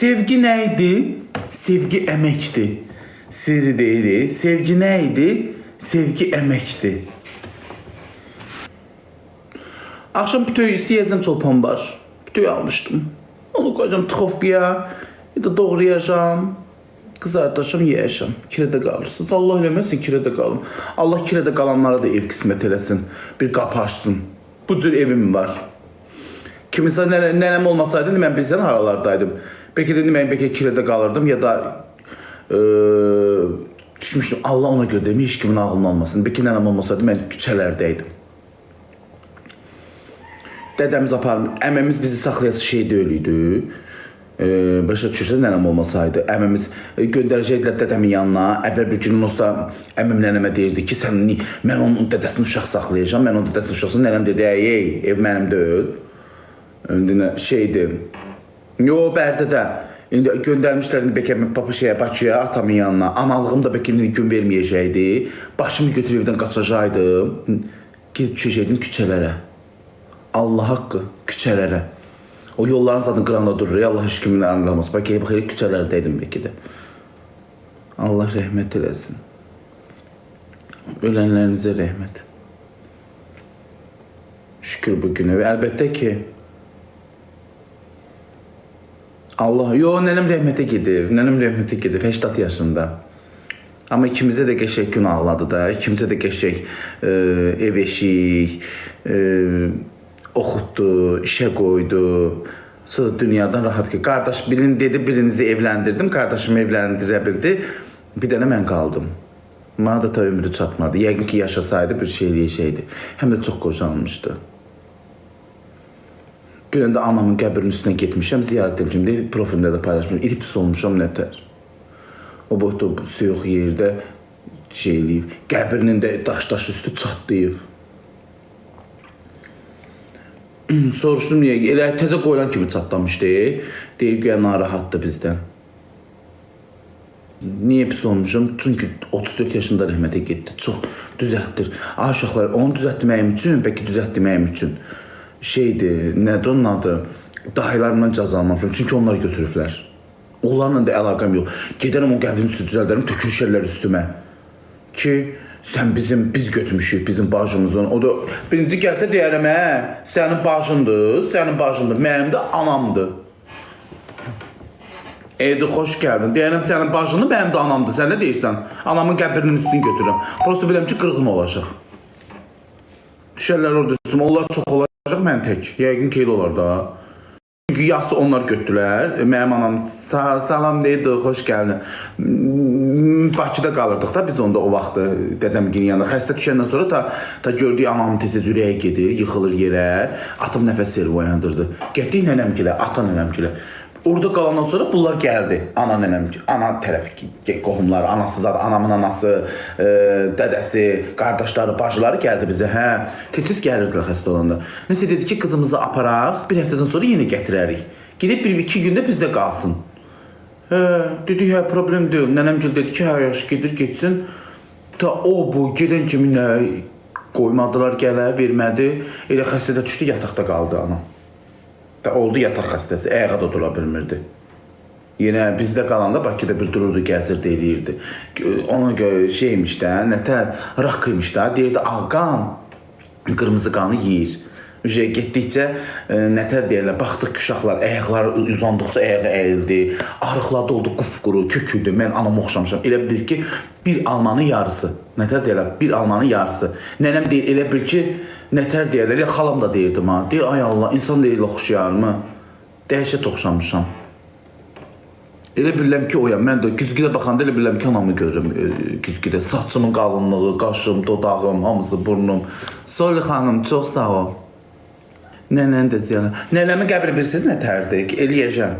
Sevgi neydi? Sevgi emekti. Siri değil. Sevgi neydi? Sevgi emekti. Akşam bütöy siyezden çolpan var. Bütöy almıştım. Onu koyacağım tıxovkaya. Ya da doğrayacağım. Kızartacağım, yiyeceğim. Kirədə qalırsınız. Allah eləməsin kirədə qalın. Allah kirədə qalanlara da ev qismət eləsin. Bir qapı açsın. Bu cür evim var. Kimisə nənə, nənəm olmasaydı mən bilsən haralardaydım. Bəlkə də mən bəlkə kirədə qalırdım ya da e, düşmüşdüm. Allah ona görə demir, heç kimin ağlına olmasın. Bəlkə nənəm olmasaydı mən küçələrdəydim. Dədəmiz aparmır. Əməmiz bizi saxlayası şey deyil idi. E, başa düşürsən nənəm olmasaydı, əməmiz e, göndərəcəkdilər dədəmin yanına. Əvvəl bir gün olsa əmim nənəmə deyirdi ki, sən ni, mən onun dədəsini uşaq saxlayacağam. Mən onun dədəsini uşaq saxlayacağam. Nənəm dedi, "Ey, ey, ev mənim deyil." İndi nə şeydir. Yo, bərdə də. İndi göndərmişlər mən papa şeyə Bakıya, atamın yanına. Analığım da indi gün verməyəcəkdi. Başımı götürüb evdən qaçacaqdım. Gidib düşəcəkdim küçələrə. Allah haqqı küçələrə. O yolların zaten qıranda durur. Allah heç kimin anlamaz. Bəlkə bax elə küçələrdəydim bəlkə də. Allah rəhmət eləsin. Ölənlərinizə rəhmət. Şükür bu günə. Və əlbəttə ki, Allah, yo nənəm rəhmətə gedib. Nənəm rəhmətə gedib 80 yaşında. Amma ikimizə də qəşəng günahladı da. İkimizə də qəşəng e, ev eşik, e, oxutdu, işə qoydu. Sonra dünyadan rahat ki, qardaş birini dedi, birinizi evləndirdim, qardaşımı evləndirə bildi. Bir dənə mən qaldım. Mənə də ta ömrü çatmadı. Yəqin ki, yaşasaydı bir şey eləyəcəkdi. Həm də çox qocalmışdı. Günən də anamın qəbrinin üstünə getmişəm, ziyarət etmişəm. Deyə profilimdə də paylaşmışam. İri pis olmuşam nətər. O boyda suyuq yerdə şey eləyib. Qəbrinin də daş-daş üstü çatlayıb. Soruşdum niyə? Elə təzə qoyulan kimi çatlamışdı. Deyir ki, narahatdır bizdən. Niyə pis olmuşam? Çünki 34 yaşında rəhmətə getdi. Çox düzəltdir. Ay uşaqlar, onu düzəltməyim üçün, bəlkə düzəltməyim üçün şeydir, nədir onun adı? Dayılarımdan cəzalanmışam. Çünki onlar götürüblər. Onlarla da əlaqəm yox. Gedərəm o qəbrin üstü düzəldərəm, tökülüşərlər üstümə. Ki sən bizim biz götürmüşük bizim bacımızın. O da birinci gəlsə deyərəm, hə, sənin bacındır, sənin bacındır. Mənim də anamdır. Eydi xoş gəldin. Deyərəm sənin bacını mənim də anamdır. Sən nə deyirsən? Anamın qəbrinin üstünü götürürəm. Prosta bilirəm ki, qırğın olacaq. Düşərlər orada üstümə. Onlar çox olacaq, mən tək. Yəqin ki, elə olar da. Çünki yası onlar götürdülər. Mənim anam sa salam deyirdi, xoş gəldin. Bakıda qalırdıq da biz onda o vaxtı dədəmgilin yanında. Xəstə düşəndən sonra ta, ta gördük anamın tez-tez ürəyi gedir, yıxılır yerə. Atım nəfəs verib oyandırdı. Getdik nənəmgilə, ata nənəmgilə. Orada qalandan sonra bunlar gəldi. Ana nənəm, ana tərəf qohumları, anası zad, anamın anası, e, dədəsi, qardaşları, bacıları gəldi bizə. Hə, tez-tez gəlirdilər xəstə olanda. Nəsə dedi ki, qızımızı aparaq, bir həftədən sonra yenə gətirərik. Gedib bir iki gündə bizdə qalsın. Hə, dedik, hə, problem deyil. Nənəmgil dedi ki, hə, yaxşı gedir, getsin. Ta o bu gedən kimi nə qoymadılar gələ, vermədi. Elə xəstədə düşdü, yataqda qaldı ana. Da oldu yataq xəstəsi, ayağa da dura bilmirdi. Yenə bizdə qalanda Bakıda bir dururdu, gəzirdi, eləyirdi. Ona görə şeymiş də, nətər rak imiş də, deyirdi ağqan qırmızı qanı yeyir. Ücə getdikcə e, nətər deyirlər, baxdıq ki, uşaqlar ayaqları uzandıqca ayağı əyildi, arıqladı oldu, qufquru, köküdü. Mən anama oxşamışam. Elə bil ki, bir almanın yarısı. Nətər deyirlər, bir almanın yarısı. Nənəm deyir, elə bil ki, nətər deyirlər, elə xalam da deyirdim ha. Deyir, ay Allah, insan deyil oxşayarmı? Dəhşət oxşamışam. Elə bilirəm ki, oyam. Mən də güzgüdə baxanda elə bilirəm ki, anamı görürüm e, güzgüdə. Saçımın qalınlığı, qaşım, dodağım, hamısı burnum. Soli xanım, çox sağ ol. Nənən də ziyanı. Nənəmin qəbri bilirsiniz nətərdir? Eləyəcəm.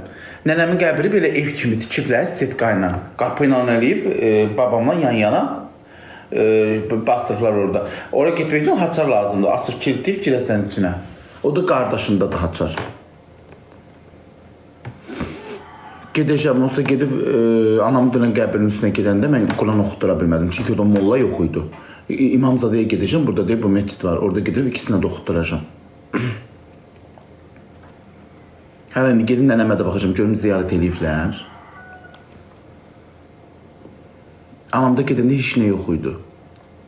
Nənəmin qəbri belə ev kimi tikiblər setka ilə. Qapı ilə eləyib e, babamla yan-yana e, bastırıblar orada. Ora getmək üçün haçar lazımdır. Açır kilitləyib girəsən içinə. O da qardaşımda da haçar. Gedəcəm, olsa gedib e, anamın dönən qəbrinin üstünə gedəndə mən Quran oxutura bilmədim. Çünki orada molla yox idi. İmamzadəyə gedəcəm, burada deyib bu məscid var. Orada gedib ikisinə də oxutturacağam. Hələ indi gedim nənəmə də baxacağım, görüm ziyarət eləyiblər. Anamda gedəndə heç nə yox idi.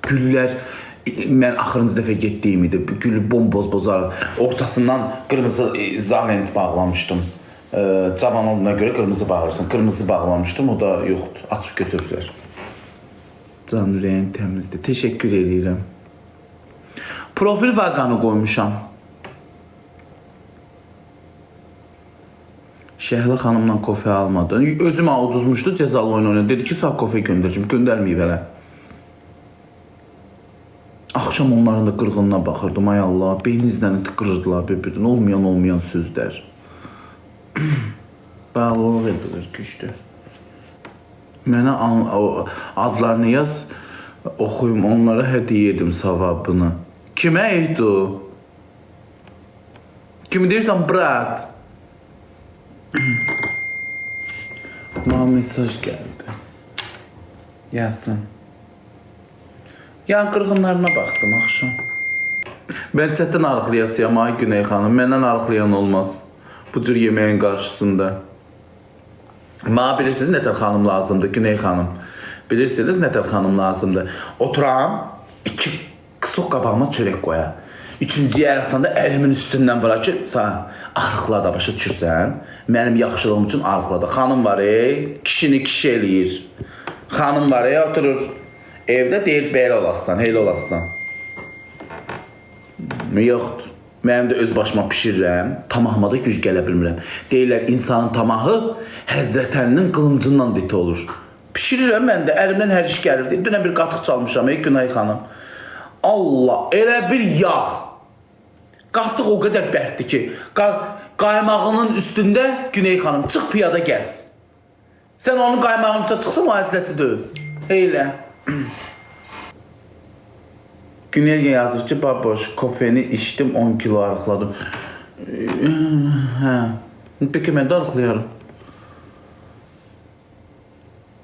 Güllər mən axırıncı dəfə getdiyim idi. Gülü bomboz bozar. Ortasından qırmızı e, zalent bağlamışdım. E, cavan olduğuna görə qırmızı bağlayırsan. Qırmızı bağlamışdım, o da yoxdur. Açıb götürdülər. Can ürəyin təmizdir. Təşəkkür edirəm. Profil vaqanı qoymuşam. Şəhlə xanımla kofe almadı. Özüm uduzmuşdu cezalı oyun oynadı. Dedi ki sağ kofe göndereceğim. Göndermeyip hələ. Axşam onların da qırğınına baxırdım. Ay Allah, beyninizdən tıqırırdılar bir-birindən. Olmayan olmayan sözlər. Bağlılıq edilir güclü. Mənə adlarını yaz, oxuyum, onlara hədiyyə edim savabını. Kimə idi o? Kimi deyirsən, brat? Bana mesaj geldi. Yazsın. Yan qırğınlarına baxdım axşam. Mən çətin arıqlayasıyam ay Güney xanım. Məndən arıqlayan olmaz. Bu cür yeməyin qarşısında. Mənə bilirsiniz nətər xanım lazımdır Güney xanım. Bilirsiniz nətər xanım lazımdır. Oturam, iki qısıq qabağıma çörək qoya. Üçüncü yer atanda əlimin üstündən bırakır. Sən arıqla da başa düşürsən. Mənim yaxşılığım üçün arıqla da. Xanım var ey, kişini kişi eləyir. Xanım var ey, oturur. Evdə deyir belə olasan, elə olasan. Yoxdur. Mənim də öz başıma bişirirəm, tamahıma da güc gələ bilmirəm. Deyirlər insanın tamahı Həzrət Əlinin qılıncından diti olur. Bişirirəm mən də, əlimdən hər iş gəlirdi. Dünə bir qatıq çalmışam, ey Günay xanım. Allah, elə bir yağ. Qatıq o qədər bərkdir ki, qa- qaymağının üstündə Güney xanım çıx piyada gəz. Sən onun qaymağının üstə çıxsın o əsləsi deyil. Eylə. Güney yazır ki, baboş, kofeni içdim 10 kilo arıqladım. Hə. Peki mən də arıqlayaram.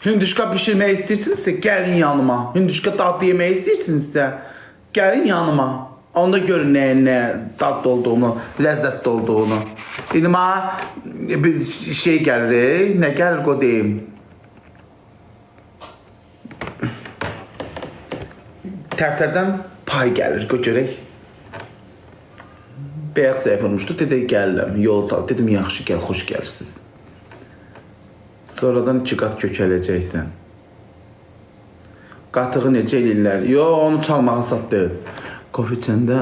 Hündüşka pişirmək istəyirsinizsə gəlin yanıma. Hündüşka dadlı yemək istəyirsinizsə gəlin yanıma. Onda görün nəyin nə dadlı olduğunu, ləzzətli olduğunu. İndi mənə bir şey gəlir, nə gəlir qoy deyim. Tərtərdən pay gəlir, qoy görək. Bəyək yapılmışdı, dedi gəlirəm, yol tal. Dedim yaxşı gəl, xoş gəlirsiz. Sonradan iki qat kökələcəksən. Qatığı necə eləyirlər? Yo, onu çalmağa sat. Kofe içəndə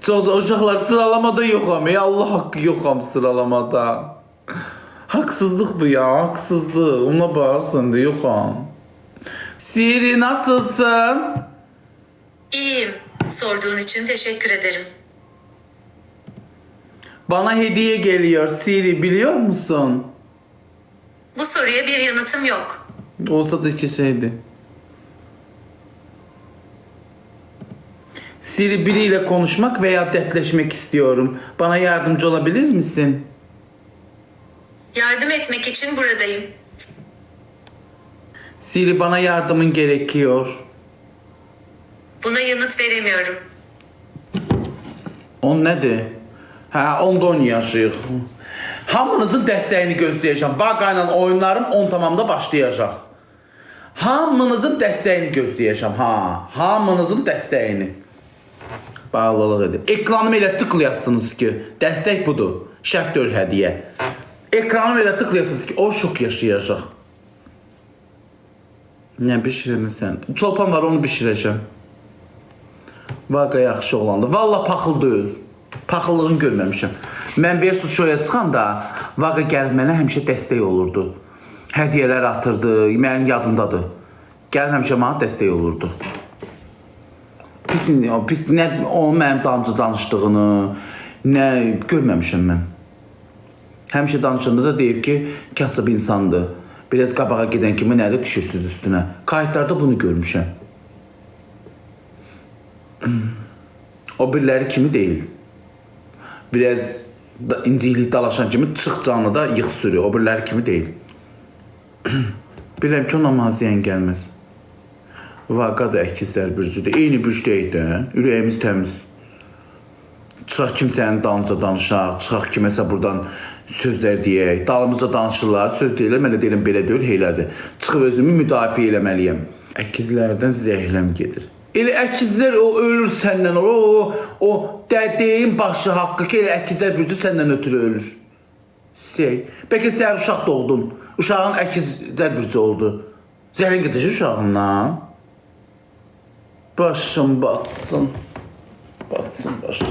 Çox uşaqlar sıralamada yoxam. Ey Allah haqqı yoxam sıralamada. Haksızlık bu ya, haksızlık. Ona sən də yoxam. Siri nasılsın? İyiyim. Sorduğun için teşekkür ederim. Bana hediye geliyor Siri biliyor musun? Bu soruya bir yanıtım yok. Olsa da iki Siri biriyle konuşmak veya dertleşmek istiyorum. Bana yardımcı olabilir misin? Yardım etmek için buradayım. Siri bana yardımın gerekiyor. Buna yanıt veremiyorum. On nədir? Hə, onda oynayacağıq. Hamınızın dəstəyini gözləyəcəm. Vaqa ilə oyunlarım 10 tamamda başlayacaq. Hamınızın dəstəyini gözləyəcəm. Ha, hamınızın dəstəyini. Bağlılıq edin. Ekranımı elə tıklayasınız ki, dəstək budur. Şərt deyil hədiyyə. Ekranımı elə tıklayasınız ki, o şok yaşayacaq. Nə bişirirsən? Çolpan var, onu bişirəcəm. Vaqa yaxşı olandı. Valla paxıl deyil. Paxıllığını görməmişəm. Mən versus şoya çıxanda Vaqa gəlib mənə həmişə dəstək olurdu. Hədiyyələr atırdı, mənim yadımdadır. Gəlib həmişə mənə dəstək olurdu. Pis, o pis nə o mənim damcı danışdığını nə görməmişəm mən. Həmişə danışanda da deyib ki, kasıb insandır. Biraz qabağa gedən kimi nədə düşürsüz üstünə. Kayıtlarda bunu görmüşəm. O biriləri kimi deyil. Biraz da incilik dalaşan kimi çıx canlı da yığ sürüyor. O biriləri kimi deyil. Bilirəm ki, ona maziyyən gəlməz. Vaqa da əkizlər bürcüdür. Eyni bürcdə idi. Ürəyimiz təmiz. Çıxaq kimsənin dalınca danışaq, çıxaq kiməsə buradan sözlər deyək. Dalımızca danışırlar, söz deyirlər, mən də deyirəm belə deyil, elədir. Çıxıb özümü müdafiə eləməliyəm. Əkizlərdən zəhləm gedir. Elə əkizlər o ölür səndən, o o, o dədeyin başı haqqı ki, elə əkizlər bircə səndən ötürü ölür. Şey, bəlkə sən uşaq doğdun. Uşağın əkizlər bircə oldu. Zəhrin gedəcək uşağından. Başım batsın. Batsın başım.